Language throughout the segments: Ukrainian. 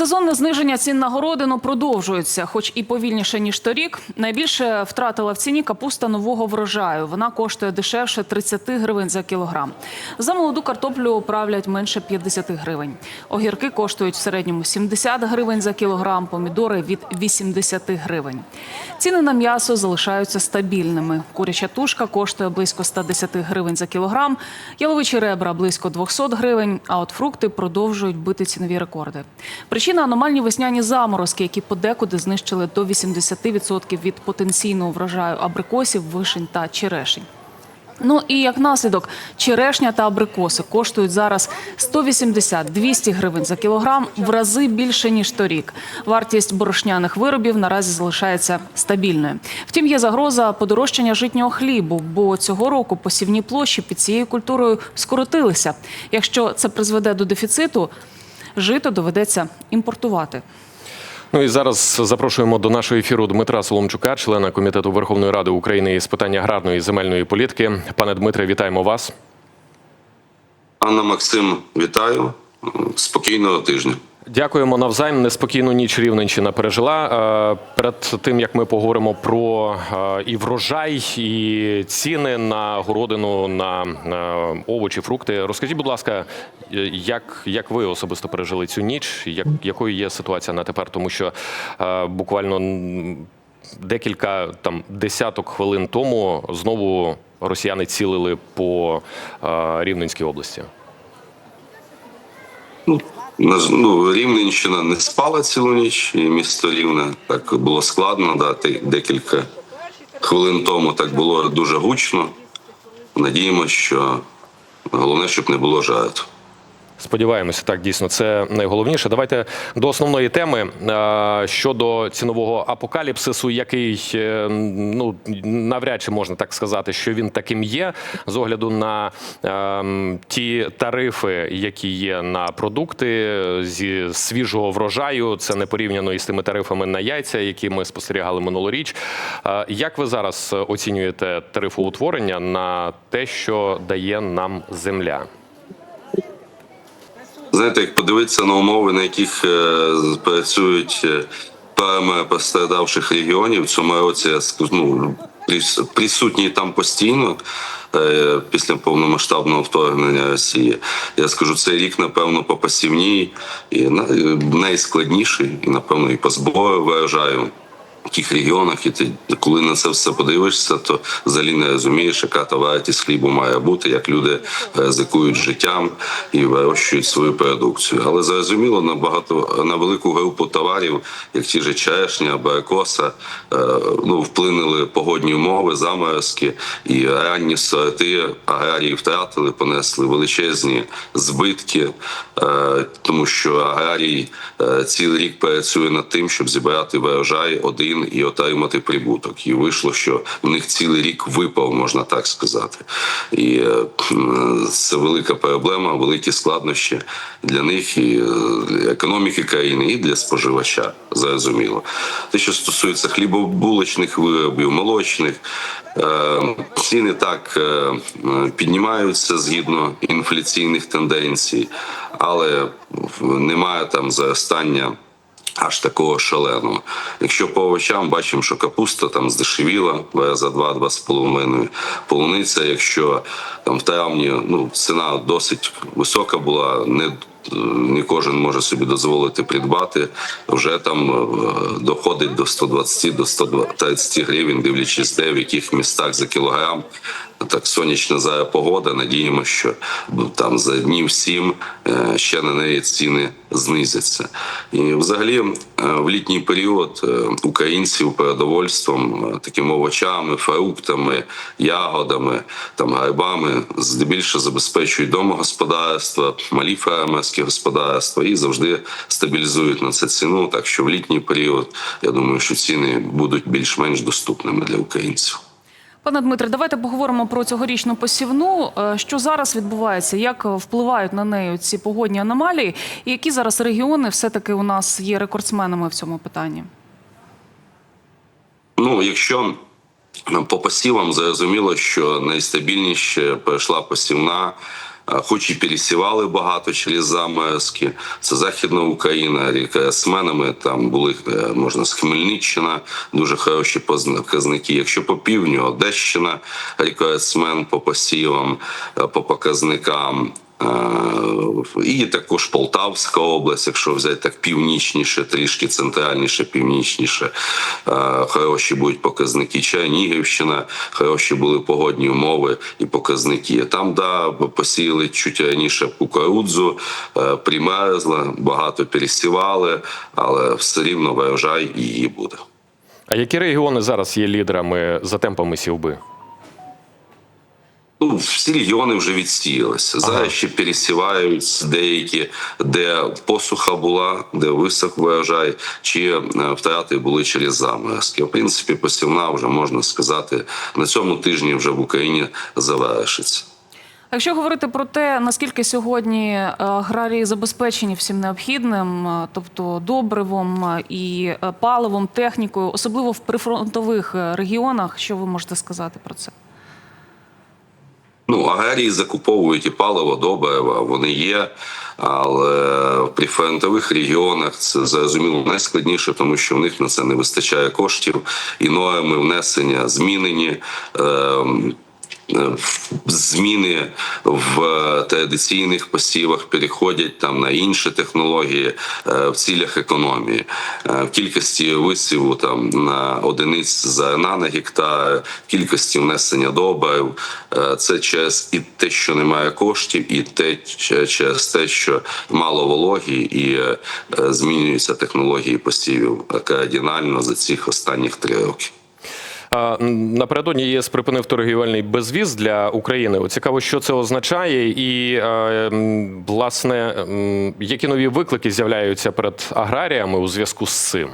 Сезонне зниження цін на городину продовжується, хоч і повільніше ніж торік. Найбільше втратила в ціні капуста нового врожаю. Вона коштує дешевше 30 гривень за кілограм. За молоду картоплю правлять менше 50 гривень. Огірки коштують в середньому 70 гривень за кілограм, помідори від 80 гривень. Ціни на м'ясо залишаються стабільними. Куряча тушка коштує близько 110 гривень за кілограм, яловичі ребра близько 200 гривень. А от фрукти продовжують бити цінові рекорди. Причина аномальні весняні заморозки, які подекуди знищили до 80% від потенційного врожаю абрикосів, вишень та черешень. Ну і як наслідок, черешня та абрикоси коштують зараз 180-200 гривень за кілограм, в рази більше ніж торік. Вартість борошняних виробів наразі залишається стабільною. Втім, є загроза подорожчання житнього хлібу, бо цього року посівні площі під цією культурою скоротилися. Якщо це призведе до дефіциту, жито доведеться імпортувати. Ну і зараз запрошуємо до нашого ефіру Дмитра Соломчука, члена комітету Верховної Ради України з питань аграрної і земельної політики. Пане Дмитре, вітаємо вас. Анна Максим, вітаю. Спокійного тижня. Дякуємо навзайм. Неспокійну ніч Рівненщина пережила. Е, Перед тим як ми поговоримо про е, і врожай, і ціни на городину, на е, овочі, фрукти. Розкажіть, будь ласка, як, як ви особисто пережили цю ніч? Як, якою є ситуація на тепер? Тому що буквально декілька там десяток хвилин тому знову росіяни цілили по Рівненській області. Ну, ну, Рівненщина не спала цілу ніч, і місто Рівне так було складно дати декілька хвилин тому. Так було дуже гучно. Надіємося, що головне, щоб не було жарту. Сподіваємося, так дійсно це найголовніше. Давайте до основної теми Е, щодо цінового апокаліпсису, який е, ну навряд чи можна так сказати, що він таким є, з огляду на е, ті тарифи, які є на продукти зі свіжого врожаю. Це не порівняно із тими тарифами на яйця, які ми спостерігали минулоріч. Е, Як ви зараз оцінюєте тарифоутворення на те, що дає нам земля? Знаєте, як подивитися на умови, на яких е, працюють е, ПМ пострадавших регіонів в цьому році, ну, прис- присутній там постійно е, після повномасштабного вторгнення Росії. Я скажу, цей рік, напевно, по посівній і на- найскладніший, і напевно, і по збору виражаю. Тих регіонах, і ти коли на це все подивишся, то взагалі не розумієш, яка та вартість хлібу має бути, як люди ризикують життям і вирощують свою продукцію. Але зрозуміло, на багато на велику групу товарів, як ті ж черешня, абрикоса, е, ну вплинули погодні умови, заморозки і ранні сорти аграрії втратили, понесли величезні збитки, е, тому що аграрій е, цілий рік працює над тим, щоб зібрати врожай один і отримати прибуток. І вийшло, що в них цілий рік випав, можна так сказати. І е, це велика проблема, великі складнощі для них і е, для економіки країни, і для споживача. Зрозуміло. Те, що стосується хлібобулочних виробів, молочних. Ціни так е, е, піднімаються згідно інфляційних тенденцій, але немає там зростання аж такого шаленого. Якщо по овочам бачимо, що капуста там здешевіла за 2 з половиною. Полуниця, якщо там в травні ну ціна досить висока була, не не кожен може собі дозволити придбати. Вже там е, доходить до 120 до 130 гривень, дивлячись де в яких містах за кілограм. Так сонячна зараз погода. Надіємося, що там за днів сім е, ще на неї ціни знизяться. І взагалі е, в літній період е, українців продовольством, е, такими овочами, фруктами, ягодами, там грибами здебільшого забезпечують домогосподарства, малі фермерські господарства і завжди стабілізують на це ціну. Так що в літній період я думаю, що ціни будуть більш-менш доступними для українців. Пане Дмитре, давайте поговоримо про цьогорічну посівну. Е, Що зараз відбувається? Як впливають на неї ці погодні аномалії? І які зараз регіони все-таки у нас є рекордсменами в цьому питанні? Ну, якщо по посівам зрозуміло, що найстабільніше пройшла посівна хоч і пересівали багато через заморозки. Це Західна Україна, рекордсменами там були е, можна з Хмельниччина, дуже хороші показники. Якщо по півдню, Одещина, рекордсмен по посівам, е, по показникам. І також Полтавська область, якщо взяти так північніше, трішки центральніше, північніше, хороші будуть показники. Чернігівщина, хороші були погодні умови і показники. Там да посіяли чуть раніше кукурудзу, е, примерзла, багато пересівали, але все рівно врожай її буде. А які регіони зараз є лідерами за темпами сівби? Ну, всі регіони вже відсіялися. Зараз ще пересівають деякі, де посуха була, де висок врожай, чи е, втрати були через заморозки. В принципі, посівна вже можна сказати на цьому тижні вже в Україні завершиться. А Якщо говорити про те, наскільки сьогодні е, аграрії забезпечені всім необхідним, е, тобто добривом і паливом, технікою, особливо в прифронтових регіонах, що ви можете сказати про це? Ну, аграрії закуповують і паливо, добрива, вони є. Але в прифронтових регіонах це зрозуміло найскладніше, тому що в них на це не вистачає коштів, і норми внесення змінені. Е, Зміни в традиційних посівах переходять там на інші технології е, в цілях економії. Е, В кількості висіву там на одиниць зерна на гектар, в кількості внесення добрив. Е, Це через і те, що немає коштів, і те через те, що мало вологі, і е, е, змінюються технології посівів кардинально за цих останніх три роки. Напередодні ЄС припинив торгівельний безвіз для України. Цікаво, що це означає, і власне які нові виклики з'являються перед аграріями у зв'язку з цим.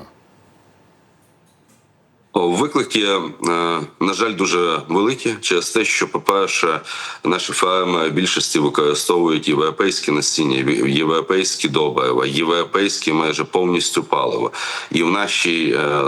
Виклики, е, на жаль, дуже великі через те, що, по-перше, наші фермери в більшості використовують європейські насіння, європейські добрива, європейські майже повністю паливо. І в нашій е,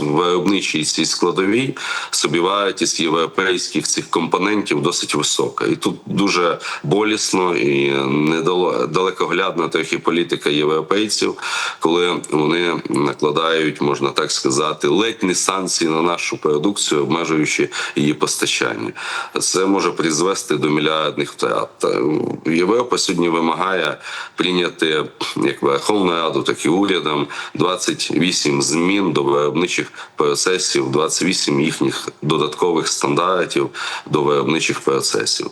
виробничій цій складовій собівартість європейських цих компонентів досить висока. І тут дуже болісно і недало- далекоглядна трохи політика європейців, коли вони накладають, можна так сказати, ледь не санкції на нашу продукцію, обмежуючи її постачання. Це може призвести до мільярдних втрат. Європа сьогодні вимагає прийняти як Верховну Раду, так і урядом 28 змін до виробничих процесів, 28 їхніх додаткових стандартів до виробничих процесів.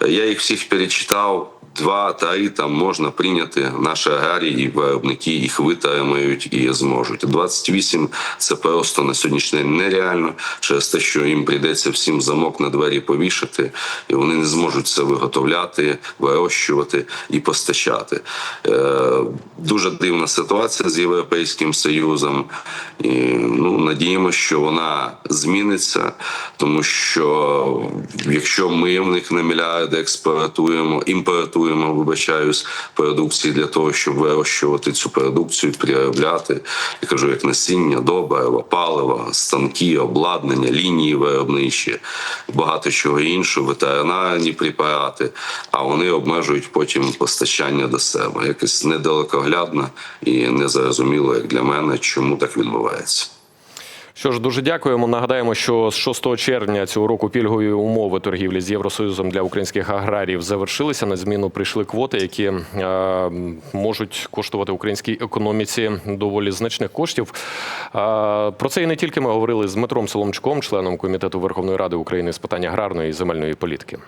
Я їх всіх перечитав. Два-три там можна прийняти наші аграрії і виробники їх витримають і зможуть. 28 – це просто на сьогоднішній день нереально через те, що їм прийдеться всім замок на двері повішати, і вони не зможуть це виготовляти, вирощувати і постачати. Е, дуже дивна ситуація з Європейським Союзом. І, ну, надіємося, що вона зміниться, тому що якщо ми в них на мільярди експортуємо, імпортуємо, вибачаюсь, продукції для того, щоб вирощувати цю продукцію, переробляти, я кажу, як насіння, добрива, паливо, станки, обладнання, лінії виробничі, багато чого іншого, ветеринарні препарати, а вони обмежують потім постачання до себе. Якось недалекоглядно і незрозуміло, як для мене, чому так відбувається. Що ж, дуже дякуємо. Нагадаємо, що з 6 червня цього року пільгові умови торгівлі з Євросоюзом для українських аграріїв завершилися. На зміну прийшли квоти, які е, можуть коштувати українській економіці доволі значних коштів. Е, про це і не тільки ми говорили з Дмитром Соломчком, членом комітету Верховної Ради України з питань аграрної і земельної політики.